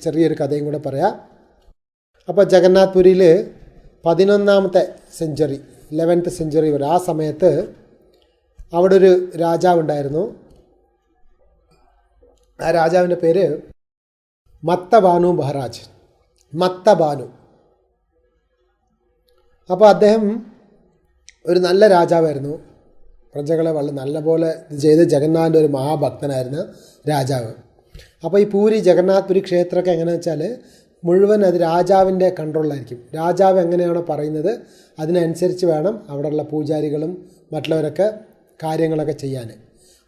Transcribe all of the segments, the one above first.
ചെറിയൊരു കഥയും കൂടെ പറയാം. അപ്പോൾ ജഗന്നാഥ് പുരിയിൽ പതിനൊന്നാമത്തെ സെഞ്ചുറി ഇലവൻത്ത് സെഞ്ചുറി വരെ. ആ സമയത്ത് അവിടെ ഒരു രാജാവുണ്ടായിരുന്നു. ആ രാജാവിന്റെ പേര് മത്തബാനു മഹാരാജ്. മത്തബാനു. അപ്പോൾ അദ്ദേഹം ഒരു നല്ല രാജാവായിരുന്നു. പ്രജകളെ വളരെ നല്ലപോലെ ഇത് ചെയ്ത് ജഗന്നാഥന്റെ ഒരു മഹാഭക്തനായിരുന്ന രാജാവ്. അപ്പോൾ ഈ പൂരി ജഗന്നാഥ് പുരി ക്ഷേത്രമൊക്കെ എങ്ങനെയാണെന്ന് വെച്ചാൽ മുഴുവൻ അത് രാജാവിന്റെ കൺട്രോളിലായിരിക്കും. രാജാവ് എങ്ങനെയാണോ പറയുന്നത് അതിനനുസരിച്ച് വേണം അവിടെയുള്ള പൂജാരികളും മറ്റുള്ളവരൊക്കെ കാര്യങ്ങളൊക്കെ ചെയ്യാൻ.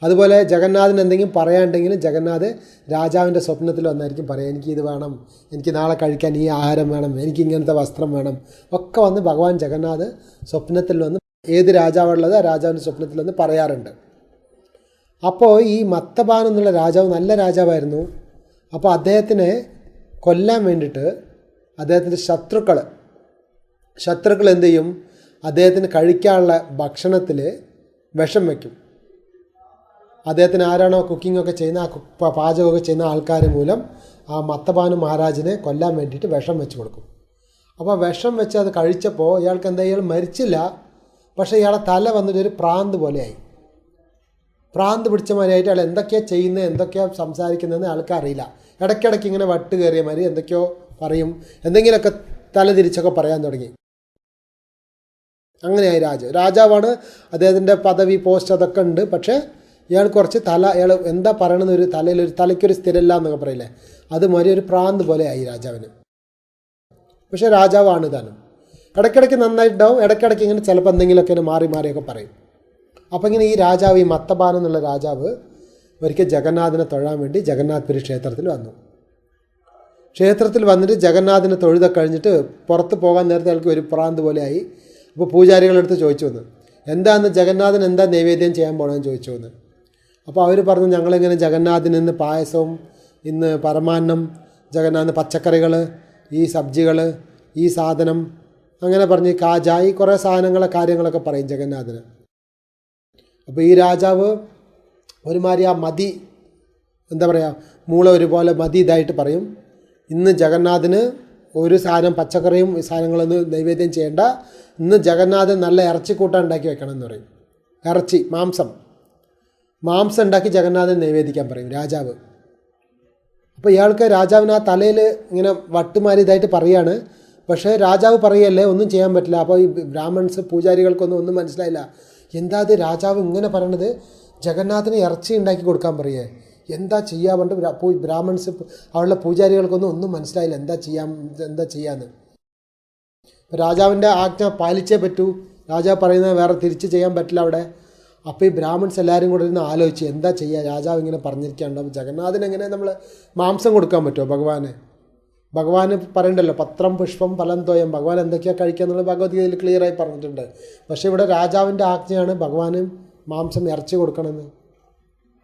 അതുപോലെ ജഗന്നാഥിന് എന്തെങ്കിലും പറയാണ്ടെങ്കിലും ജഗന്നാഥ് രാജാവിന്റെ സ്വപ്നത്തിൽ വന്നായിരിക്കും പറയാം എനിക്ക് ഇത് വേണം എനിക്ക് നാളെ കഴിക്കാൻ ഈ ആഹാരം വേണം എനിക്ക് ഇങ്ങനത്തെ വസ്ത്രം വേണം ഒക്കെ വന്ന് ഭഗവാൻ ജഗന്നാഥ് സ്വപ്നത്തിൽ വന്ന് ഏത് രാജാവുള്ളത് ആ രാജാവിന്റെ സ്വപ്നത്തിൽ വന്ന് പറയാറുണ്ട്. അപ്പോൾ ഈ മത്തബാൻ എന്നുള്ള രാജാവ് നല്ല രാജാവായിരുന്നു. അപ്പോൾ അദ്ദേഹത്തിനെ കൊല്ലാൻ വേണ്ടിയിട്ട് അദ്ദേഹത്തിന്റെ ശത്രുക്കൾ ശത്രുക്കൾ എന്ത് ചെയ്യും? അദ്ദേഹത്തിന് കഴിക്കാനുള്ള ഭക്ഷണത്തിൽ വിഷം വയ്ക്കും അദ്ദേഹത്തിന് ആരാണോ കുക്കിംഗ് ഒക്കെ ചെയ്യുന്ന ആ പാചകമൊക്കെ ചെയ്യുന്ന ആൾക്കാർ മൂലം ആ മത്തബാനു മഹാരാജിനെ കൊല്ലാൻ വേണ്ടിയിട്ട് വിഷം വെച്ച് കൊടുക്കും. അപ്പോൾ വിഷം വെച്ച് അത് കഴിച്ചപ്പോൾ ഇയാൾക്ക് എന്താ ഇയാൾ മരിച്ചില്ല. പക്ഷേ ഇയാളെ തല വന്നിട്ട് ഒരു പ്രാന്ത് പോലെയായി. പ്രാന്ത് പിടിച്ച മാതിരിയായിട്ട് അയാൾ എന്തൊക്കെയാണ് ചെയ്യുന്നത് എന്തൊക്കെയാണ് സംസാരിക്കുന്നതെന്ന് ആൾക്കറിയില്ല. ഇടയ്ക്കിടയ്ക്ക് ഇങ്ങനെ വട്ട് കയറിയ മാതിരി എന്തൊക്കെയോ പറയും. എന്തെങ്കിലുമൊക്കെ തലതിരിച്ചൊക്കെ പറയാൻ തുടങ്ങി. അങ്ങനെയായി രാജ. രാജാവാണ് അദ്ദേഹത്തിന്റെ പദവി പോസ്റ്റ് അതൊക്കെ ഉണ്ട്. പക്ഷേ ഇയാൾ കുറച്ച് തല ഇയാൾ എന്താ പറയണമെന്ന് ഒരു തലയിൽ ഒരു തലയ്ക്കൊരു സ്ഥിരമില്ല എന്നൊക്കെ പറയില്ലേ? അതുമാതിരി ഒരു പ്രാന്ത് പോലെ ആയി രാജാവിന്. പക്ഷേ രാജാവാണ് താനും ഇടയ്ക്കിടയ്ക്ക് നന്നായിട്ടുണ്ടാവും. ഇടയ്ക്കിടയ്ക്ക് ഇങ്ങനെ ചിലപ്പോൾ എന്തെങ്കിലുമൊക്കെ മാറി മാറിയൊക്കെ പറയും. അപ്പോൾ ഇങ്ങനെ ഈ രാജാവ് ഈ മത്തബാൻ എന്നുള്ള രാജാവ് ഒരിക്കൽ ജഗന്നാഥിനെ തൊഴാൻ വേണ്ടി ജഗന്നാഥ് പുരി ക്ഷേത്രത്തിൽ വന്നു. ക്ഷേത്രത്തിൽ വന്നിട്ട് ജഗന്നാഥിനെ തൊഴുതൊക്കെ കഴിഞ്ഞിട്ട് പുറത്ത് പോകാൻ നേരത്തെ ആൾക്ക് ഒരു പ്രാന്ത് പോലെയായി. അപ്പോൾ പൂജാരികളെടുത്ത് ചോദിച്ചു വന്നു എന്താന്ന് ജഗന്നാഥൻ എന്താ നൈവേദ്യം ചെയ്യാൻ പോകണമെന്ന് ചോദിച്ചു വന്ന്. അപ്പോൾ അവർ പറഞ്ഞു ഞങ്ങളിങ്ങനെ ജഗന്നാഥിന് ഇന്ന് പായസവും ഇന്ന് പരമാന്നം ജഗന്നാഥ് പച്ചക്കറികൾ ഈ സബ്ജികൾ ഈ സാധനം അങ്ങനെ പറഞ്ഞ് കാജ ഈ കുറേ സാധനങ്ങളെ കാര്യങ്ങളൊക്കെ പറയും ജഗന്നാഥന്. അപ്പോൾ ഈ രാജാവ് ഒരുമാതിരി ആ മതി എന്താ പറയുക മൂള ഒരുപോലെ മതി ഇതായിട്ട് പറയും. ഇന്ന് ജഗന്നാഥന് ഒരു സാധനം പച്ചക്കറിയും സാധനങ്ങളൊന്നും നൈവേദ്യം ചെയ്യേണ്ട. ഇന്ന് ജഗന്നാഥൻ നല്ല ഇറച്ചിക്കൂട്ടം ഉണ്ടാക്കി വെക്കണം എന്ന് പറയും. ഇറച്ചി മാംസം. മാംസം ഉണ്ടാക്കി ജഗന്നാഥൻ നൈവേദിക്കാൻ പറയും രാജാവ്. അപ്പോൾ ഇയാൾക്ക് രാജാവിന് ആ തലയിൽ ഇങ്ങനെ വട്ടുമാരി ഇതായിട്ട് പറയാണ്. പക്ഷേ രാജാവ് പറയല്ലേ ഒന്നും ചെയ്യാൻ പറ്റില്ല. അപ്പോൾ ഈ ബ്രാഹ്മൺസ് പൂജാരികൾക്കൊന്നും ഒന്നും മനസ്സിലായില്ല. എന്താ അത് രാജാവ് ഇങ്ങനെ പറയണത്? ജഗന്നാഥന് ഇറച്ചി ഉണ്ടാക്കി കൊടുക്കാൻ പറയേ. എന്താ ചെയ്യാൻ പറഞ്ഞിട്ട് ബ്രാഹ്മൺസ് അവളുടെ പൂജാരികൾക്കൊന്നും ഒന്നും മനസ്സിലായില്ല. എന്താ ചെയ്യാൻ എന്താ ചെയ്യാന്ന്. രാജാവിന്റെ ആജ്ഞ പാലിച്ചേ പറ്റൂ. രാജാവ് പറയുന്നത് വേറെ തിരിച്ച് ചെയ്യാൻ പറ്റില്ല അവിടെ. അപ്പോൾ ഈ ബ്രാഹ്മൺസ് എല്ലാവരും കൂടെ ഇരുന്ന് ആലോചിച്ച് എന്താ ചെയ്യുക രാജാവ് ഇങ്ങനെ പറഞ്ഞിരിക്കാണ്ടോ? ജഗന്നാഥന് എങ്ങനെ നമ്മൾ മാംസം കൊടുക്കാൻ പറ്റുമോ ഭഗവാന്? ഭഗവാന് പറയണ്ടല്ലോ പത്രം പുഷ്പം ഫലം തോയം ഭഗവാൻ എന്തൊക്കെയാണ് കഴിക്കുക എന്നുള്ളത് ഭഗവത്ഗീതയിൽ ക്ലിയറായി പറഞ്ഞിട്ടുണ്ട്. പക്ഷേ ഇവിടെ രാജാവിന്റെ ആജ്ഞയാണ് ഭഗവാന് മാംസം ഇറച്ചി കൊടുക്കണമെന്ന്.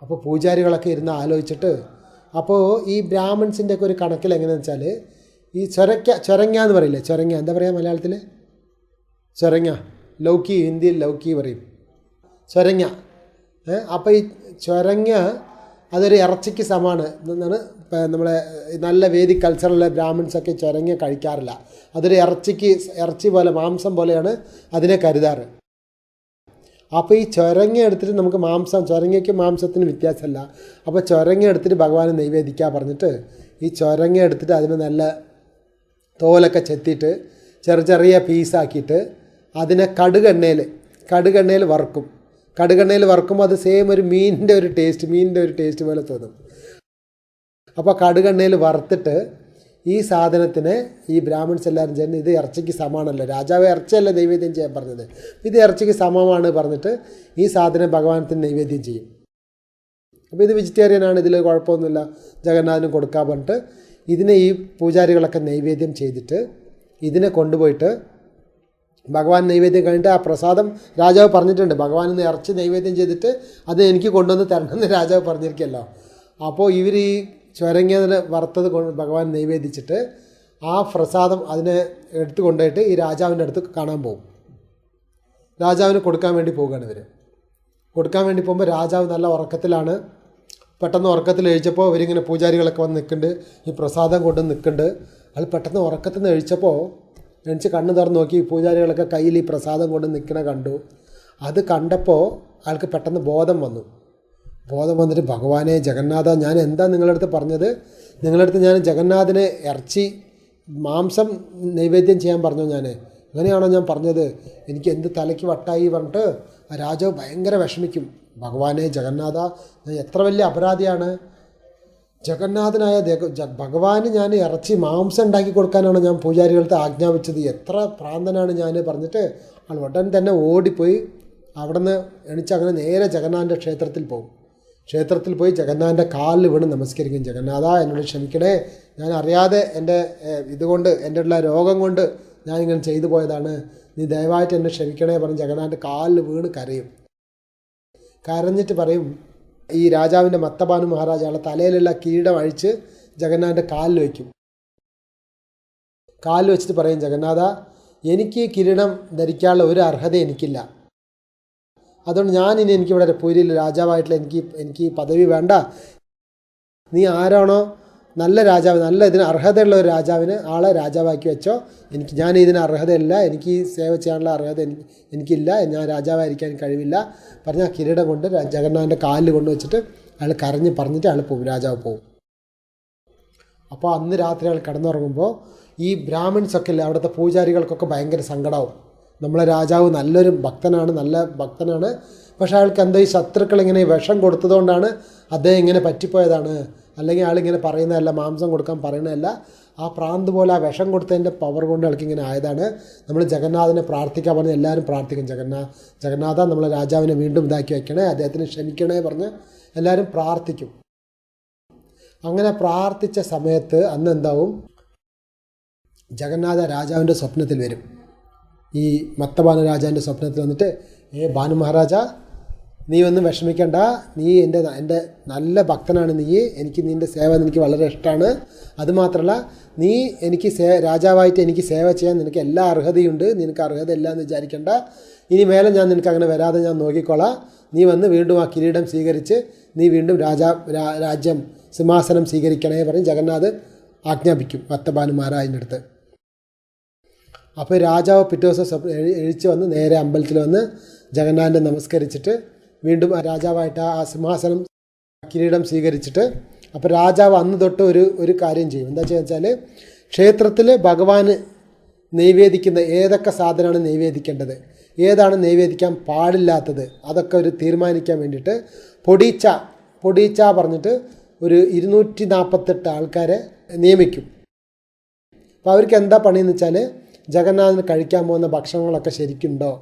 അപ്പോൾ പൂജാരികളൊക്കെ ഇരുന്ന് ആലോചിച്ചിട്ട് അപ്പോൾ ഈ ബ്രാഹ്മിൺസിന്റെയൊക്കെ ഒരു കണക്കിൽ എങ്ങനെയാണെന്ന് വെച്ചാൽ ഈ ചൊരക്ക ചൊരങ്ങ എന്ന് പറയില്ലേ ചൊരങ്ങ എന്താ പറയുക മലയാളത്തിൽ ചൊരങ്ങ ലൗക്കി ഹിന്ദിയിൽ ലൗക്കി പറയും. ചൊരങ്ങ അപ്പോൾ ഈ ചൊരങ്ങ അതൊരു ഇറച്ചിക്ക് സമാണ്. എന്നാണ് നമ്മളെ നല്ല വേദി കൾച്ചറിലെ ബ്രാഹ്മിൺസൊക്കെ ചൊരങ്ങി കഴിക്കാറില്ല. അതൊരു ഇറച്ചിക്ക് ഇറച്ചി പോലെ മാംസം പോലെയാണ് അതിനെ കരുതാറ്. അപ്പോൾ ഈ ചൊരങ്ങി എടുത്തിട്ട് നമുക്ക് മാംസം ചൊരങ്ങയ്ക്ക് മാംസത്തിന് വ്യത്യാസമല്ല അപ്പോൾ ചൊരങ്ങി എടുത്തിട്ട് ഭഗവാന് നൈവേദിക്കാൻ പറഞ്ഞിട്ട് ഈ ചൊരങ്ങ എടുത്തിട്ട് അതിനെ നല്ല തോലൊക്കെ ചെത്തിയിട്ട് ചെറിയ ചെറിയ പീസാക്കിയിട്ട് അതിനെ കടുകെണ്ണയിൽ കടുകെണ്ണയിൽ വറുക്കും. കടുകെണ്ണയിൽ വറുക്കുമ്പോൾ അത് സെയിം ഒരു മീനിന്റെ ഒരു ടേസ്റ്റ് മീനിന്റെ ഒരു ടേസ്റ്റ് പോലെ തോന്നും. അപ്പോൾ കടുകെണ്ണയിൽ വറുത്തിട്ട് ഈ സാധനത്തിന് ഈ ബ്രാഹ്മിൺസ് എല്ലാവരും ചെന്ന് ഇത് ഇറച്ചിക്ക് സമാണല്ലോ. രാജാവ് ഇറച്ചിയല്ല നൈവേദ്യം ചെയ്യാൻ പറഞ്ഞത്. ഇത് ഇറച്ചിക്ക് സമമാണ് പറഞ്ഞിട്ട് ഈ സാധനം ഭഗവാനത്തിന് നൈവേദ്യം ചെയ്യും. അപ്പോൾ ഇത് വെജിറ്റേറിയൻ ആണ് ഇതിൽ കുഴപ്പമൊന്നുമില്ല. ജഗന്നാഥനും കൊടുക്കാൻ പറഞ്ഞിട്ട് ഇതിനെ ഈ പൂജാരികളൊക്കെ നൈവേദ്യം ചെയ്തിട്ട് ഇതിനെ കൊണ്ടുപോയിട്ട് ഭഗവാൻ നൈവേദ്യം കഴിഞ്ഞിട്ട് ആ പ്രസാദം രാജാവ് പറഞ്ഞിട്ടുണ്ട്. ഭഗവാൻ ഇന്ന് ഇറച്ചി നൈവേദ്യം ചെയ്തിട്ട് അത് എനിക്ക് കൊണ്ടുവന്ന് തരണമെന്ന് രാജാവ് പറഞ്ഞിരിക്കല്ലോ. അപ്പോൾ ഇവർ ഈ ചുരങ്ങിയതിന് വറുത്തത് കൊണ്ട് ഭഗവാൻ നൈവേദിച്ചിട്ട് ആ പ്രസാദം അതിനെ എടുത്തു കൊണ്ടുപോയിട്ട് ഈ രാജാവിന്റെ അടുത്ത് കാണാൻ പോകും. രാജാവിന് കൊടുക്കാൻ വേണ്ടി പോവുകയാണ് ഇവർ കൊടുക്കാൻ വേണ്ടി പോകുമ്പോൾ രാജാവ് നല്ല ഉറക്കത്തിലാണ്. പെട്ടെന്ന് ഉറക്കത്തിൽ എഴുതിച്ചപ്പോൾ ഇവരിങ്ങനെ പൂജാരികളൊക്കെ വന്ന് നിൽക്കുന്നുണ്ട്. ഈ പ്രസാദം കൊണ്ട് നിൽക്കുന്നുണ്ട്. അത് പെട്ടെന്ന് ഉറക്കത്തിൽ നിന്ന് എഴുതിച്ചപ്പോൾ എണിച്ച് കണ്ണ് തുറന്ന് നോക്കി പൂജാരികളൊക്കെ കയ്യിൽ ഈ പ്രസാദം കൊണ്ട് നിൽക്കണ കണ്ടു. അത് കണ്ടപ്പോൾ അയാൾക്ക് പെട്ടെന്ന് ബോധം വന്നു. ബോധം വന്നിട്ട് ഭഗവാനെ ജഗന്നാഥ ഞാൻ എന്താ നിങ്ങളുടെ അടുത്ത് പറഞ്ഞത്? നിങ്ങളുടെ അടുത്ത് ഞാൻ ജഗന്നാഥനെ ഇറച്ചി മാംസം നൈവേദ്യം ചെയ്യാൻ പറഞ്ഞു ഞാൻ അങ്ങനെയാണോ ഞാൻ പറഞ്ഞത്? എനിക്ക് എന്ത് തലയ്ക്ക് വട്ടായി പറഞ്ഞിട്ട് രാജാവ് ഭയങ്കര വിഷമിക്കും. ഭഗവാനെ ജഗന്നാഥ ഞാൻ എത്ര വലിയ അപരാധിയാണ്? ജഗന്നാഥനായ ഭഗവാന് ഞാൻ ഇറച്ചി മാംസം ഉണ്ടാക്കി കൊടുക്കാനാണ് ഞാൻ പൂജാരികൾക്ക് ആജ്ഞാപിച്ചത്. എത്ര പ്രാന്തനാണ് ഞാൻ പറഞ്ഞിട്ട് ആൾ ഉടൻ തന്നെ ഓടിപ്പോയി. അവിടെ നിന്ന് എണിച്ച് അങ്ങനെ നേരെ ജഗന്നാഥന്റെ ക്ഷേത്രത്തിൽ പോകും. ക്ഷേത്രത്തിൽ പോയി ജഗന്നാഥന്റെ കാലിൽ വീണ് നമസ്കരിക്കും. ജഗന്നാഥ എന്നോട് ക്ഷമിക്കണേ. ഞാൻ അറിയാതെ എന്റെ ഇതുകൊണ്ട് എന്റെ ഉള്ള രോഗം കൊണ്ട് ഞാൻ ഇങ്ങനെ ചെയ്തു പോയതാണ്. നീ ദയവായിട്ട് എന്നെ ക്ഷമിക്കണേ പറഞ്ഞ് ജഗന്നാഥന്റെ കാലിൽ വീണ് കരയും. കരഞ്ഞിട്ട് പറയും ഈ രാജാവിന്റെ മത്തബാനു മഹാരാജാവുടെ തലയിലുള്ള കിരീടം അഴിച്ച് ജഗന്നാഥന്റെ കാലിൽ വയ്ക്കും. കാലിൽ വെച്ചിട്ട് പറയും ജഗന്നാഥ എനിക്ക് ഈ കിരീടം ധരിക്കാനുള്ള ഒരു അർഹത എനിക്കില്ല. അതുകൊണ്ട് ഞാൻ ഇനി എനിക്കിവിടെ പൂരിയിൽ രാജാവായിട്ടുള്ള എനിക്ക് എനിക്ക് പദവി വേണ്ട. നീ ആരാണോ നല്ല രാജാവ് നല്ല ഇതിന് അർഹതയുള്ള ഒരു രാജാവിന് ആളെ രാജാവാക്കി വെച്ചോ. എനിക്ക് ഞാൻ ഇതിന് അർഹതയില്ല എനിക്ക് ഈ സേവ ചെയ്യാനുള്ള അർഹത എനിക്ക് എനിക്കില്ല ഞാൻ രാജാവായിരിക്കാൻ കഴിവില്ല. പറഞ്ഞ ആ കിരീടം കൊണ്ട് ജഗന്നാഥന്റെ കാലിൽ കൊണ്ട് വെച്ചിട്ട് അയാൾ കരഞ്ഞ് പറഞ്ഞിട്ട് അയാൾ പോകും രാജാവ് പോകും അപ്പോൾ അന്ന് രാത്രി അയാൾ കിടന്നുറങ്ങുമ്പോൾ ഈ ബ്രാഹ്മിൺസൊക്കെ ഇല്ല അവിടുത്തെ പൂജാരികൾക്കൊക്കെ ഭയങ്കര സങ്കടമാവും നമ്മളെ രാജാവ് നല്ലൊരു ഭക്തനാണ് നല്ല ഭക്തനാണ്. പക്ഷേ അയാൾക്ക് എന്തോ ഈ ശത്രുക്കൾ ഇങ്ങനെ വിഷം കൊടുത്തതുകൊണ്ടാണ് അദ്ദേഹം ഇങ്ങനെ പറ്റിപ്പോയതാണ്. അല്ലെങ്കിൽ ആളിങ്ങനെ പറയുന്നതല്ല മാംസം കൊടുക്കാൻ പറയുന്നതല്ല ആ പ്രാന്ത് പോലെ ആ വിഷം കൊടുത്തതിന്റെ പവർ കൊണ്ട് ഇങ്ങനെ ആയതാണ്. നമ്മൾ ജഗന്നാഥനെ പ്രാർത്ഥിക്കാൻ പറഞ്ഞ് എല്ലാവരും പ്രാർത്ഥിക്കും. ജഗന്നാ ജഗന്നാഥ നമ്മളെ രാജാവിനെ വീണ്ടും ഇതാക്കി വയ്ക്കണേ അദ്ദേഹത്തിന് ക്ഷമിക്കണേ പറഞ്ഞ് എല്ലാവരും പ്രാർത്ഥിക്കും. അങ്ങനെ പ്രാർത്ഥിച്ച സമയത്ത് അന്ന് എന്താവും? ജഗന്നാഥ രാജാവിന്റെ സ്വപ്നത്തിൽ വരും. ഈ മത്തബാന രാജാവിന്റെ സ്വപ്നത്തിൽ വന്നിട്ട് ഏ ഭാനു മഹാരാജ നീ ഒന്നും വിഷമിക്കണ്ട. നീ എന്റെ എന്റെ നല്ല ഭക്തനാണ് നീ. എനിക്ക് നിന്റെ സേവ എനിക്ക് വളരെ ഇഷ്ടമാണ്. അതുമാത്രമല്ല നീ എനിക്ക് സേ രാജാവായിട്ട് എനിക്ക് സേവ ചെയ്യാൻ നിനക്ക് എല്ലാ അർഹതയുണ്ട്. നിനക്ക് അർഹത ഇല്ല എന്ന് വിചാരിക്കണ്ട. ഇനി മേലെ ഞാൻ നിനക്ക് അങ്ങനെ വരാതെ ഞാൻ നോക്കിക്കോളാം. നീ വന്ന് വീണ്ടും ആ കിരീടം സ്വീകരിച്ച് നീ വീണ്ടും രാജാ രാജ്യം സിംഹാസനം സ്വീകരിക്കണേ പറഞ്ഞ് ജഗന്നാഥ് ആജ്ഞാപിക്കും മത്തബാനു മഹാരാജിന്റെ അടുത്ത്. അപ്പോൾ രാജാവ് പിറ്റേ ദിവസം എഴിച്ച് വന്ന് നേരെ അമ്പലത്തിൽ വന്ന് ജഗന്നാഥനെ നമസ്കരിച്ചിട്ട് വീണ്ടും രാജാവായിട്ട് ആ സിംഹാസനം കിരീടം സ്വീകരിച്ചിട്ട് അപ്പോൾ രാജാവ് അന്ന് തൊട്ട് ഒരു ഒരു കാര്യം ചെയ്യും. എന്താ വെച്ചാൽ ക്ഷേത്രത്തിൽ ഭഗവാന് നൈവേദിക്കുന്ന ഏതൊക്കെ സാധനമാണ് നൈവേദിക്കേണ്ടത് ഏതാണ് നൈവേദിക്കാൻ പാടില്ലാത്തത്? അതൊക്കെ ഒരു തീരുമാനിക്കാൻ വേണ്ടിയിട്ട് പൊടീച്ച പൊടീച്ച പറഞ്ഞിട്ട് ഒരു ഇരുന്നൂറ്റി നാൽപ്പത്തെട്ട് ആൾക്കാരെ നിയമിക്കും. അപ്പോൾ അവർക്ക് എന്താ പണിയെന്ന് വെച്ചാൽ ജഗന്നാഥന് കഴിക്കാൻ പോകുന്ന ഭക്ഷണങ്ങളൊക്കെ ശരിക്കുണ്ടോ?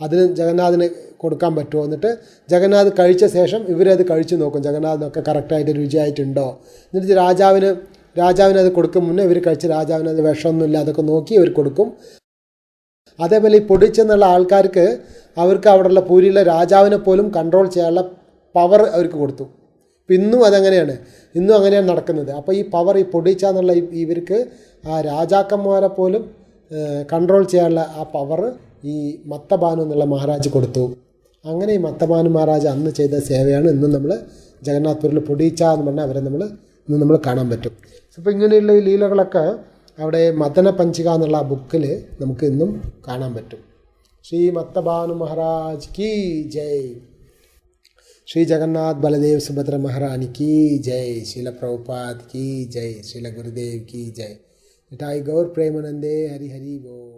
അതിന് ജഗന്നാഥിന് കൊടുക്കാൻ പറ്റുമോ? എന്നിട്ട് ജഗന്നാഥ് കഴിച്ച ശേഷം ഇവരത് കഴിച്ചു നോക്കും. ജഗന്നാഥിനൊക്കെ കറക്റ്റായിട്ട് രുചിയായിട്ടുണ്ടോ? എന്നിട്ട് രാജാവിന് രാജാവിന് അത് കൊടുക്കും. മുന്നേ ഇവർ കഴിച്ച് രാജാവിന് അത് വിഷമൊന്നുമില്ല. അതൊക്കെ നോക്കി ഇവർ കൊടുക്കും. അതേപോലെ ഈ പൊടിച്ചെന്നുള്ള ആൾക്കാർക്ക് അവർക്ക് അവിടെയുള്ള പൂരിയിലെ രാജാവിനെ പോലും കൺട്രോൾ ചെയ്യാനുള്ള പവർ അവർക്ക് കൊടുത്തു. ഇപ്പം ഇന്നും അതങ്ങനെയാണ്. ഇന്നും അങ്ങനെയാണ് നടക്കുന്നത്. അപ്പോൾ ഈ പവർ ഈ പൊടിച്ച എന്നുള്ള ഇവർക്ക് ആ രാജാക്കന്മാരെ പോലും കൺട്രോൾ ചെയ്യാനുള്ള ആ പവർ ഈ മത്തബാനു എന്നുള്ള മഹാരാജ് കൊടുത്തു. അങ്ങനെ ഈ മത്തബാനു മഹാരാജ് അന്ന് ചെയ്ത സേവയാണ് ഇന്ന് നമ്മൾ ജഗന്നാഥ്പൂരിൽ പൊടിയിച്ച എന്ന് പറഞ്ഞാൽ അവരെ നമ്മൾ ഇന്ന് നമ്മൾ കാണാൻ പറ്റും. അപ്പോൾ ഇങ്ങനെയുള്ള ഈ ലീലകളൊക്കെ അവിടെ മദന പഞ്ചിക എന്നുള്ള ബുക്കിൽ നമുക്ക് ഇന്നും കാണാൻ പറ്റും. ശ്രീ മത്തബാനു മഹാരാജ് കീ ജയ്. ശ്രീ ജഗന്നാഥ് ബലദേവ് സുഭദ്ര മഹാറാണി കീ ജയ്. ശീല പ്രഭുപാദ് കീ ജയ്. ശീല ഗുരുദേവ് കീ ജയ്. മിഠായി ഗൗർ പ്രേമനന്ദേ ഹരി ഹരി ഗോ